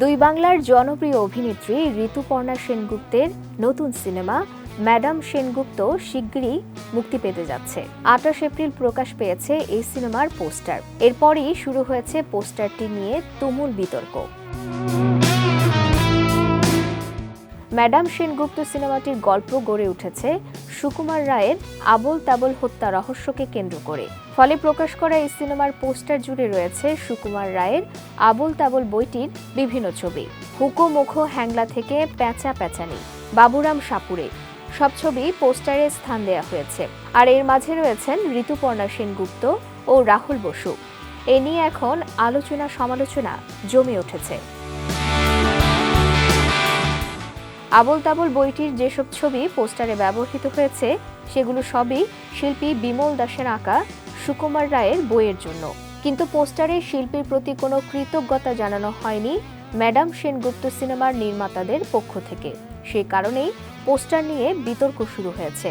দুই বাংলার জনপ্রিয় অভিনেত্রী ঋতুপর্ণা সেনগুপ্তের নতুন সিনেমা ম্যাডাম সেনগুপ্ত শিগগিরই মুক্তি পেতে যাচ্ছে। আঠাশ এপ্রিল প্রকাশ পেয়েছে এই সিনেমার পোস্টার। এরপরই শুরু হয়েছে পোস্টারটি নিয়ে তুমুল বিতর্ক। ম্যাডাম সেনগুপ্ত সিনেমাটির গল্প গড়ে উঠেছে সুকুমার রায়ের আবল তাবল হত্যা রহস্যকে কেন্দ্র করে। ফলে প্রকাশ করা এই সিনেমার পোস্টার জুড়ে রয়েছে সুকুমার রায়ের আবল তাবল বইটির বিভিন্ন ছবি। হুকো মুখো হ্যাংলা থেকে প্যাঁচা প্যাঁচানি বাবুরাম সাপুরে, সব ছবি পোস্টারে স্থান দেওয়া হয়েছে। আর এর মাঝে রয়েছেন ঋতুপর্ণা সেনগুপ্ত ও রাহুল বসু। এ নিয়ে এখন আলোচনা সমালোচনা জমে উঠেছে। আবল তাবল বইটির যেসব ছবি পোস্টারে ব্যবহৃত হয়েছে, সেগুলো সবই শিল্পী বিমল দাসের আঁকা, সুকুমার রায়ের বইয়ের জন্য। কিন্তু পোস্টারে শিল্পীর প্রতি কোনো কৃতজ্ঞতা জানানো হয়নি ম্যাডাম সেনগুপ্ত সিনেমার নির্মাতাদের পক্ষ থেকে। সেই কারণেই পোস্টার নিয়ে বিতর্ক শুরু হয়েছে।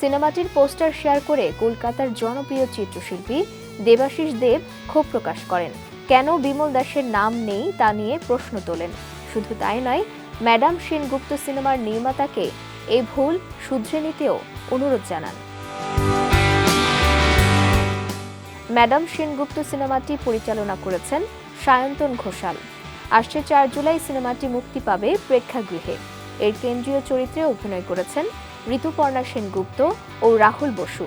সিনেমাটির পোস্টার শেয়ার করে কলকাতার জনপ্রিয় চিত্রশিল্পী দেবাশিস দেব ক্ষোভ প্রকাশ করেন। কেন বিমল দাসের নাম নেই তা নিয়ে প্রশ্ন তোলেন। শুধু তাই নয়, ম্যাডাম সেনগুপ্ত সিনেমার নির্মাতাকে এই ভুল শুধরে নিতেও অনুরোধ জানান। ম্যাডাম সেনগুপ্ত সিনেমাটি পরিচালনা করেছেন সায়ন্তন ঘোষাল। আসছে চার জুলাই সিনেমাটি মুক্তি পাবে প্রেক্ষাগৃহে। এর কেন্দ্রীয় চরিত্রে অভিনয় করেছেন ঋতুপর্ণা সেনগুপ্ত ও রাহুল বসু।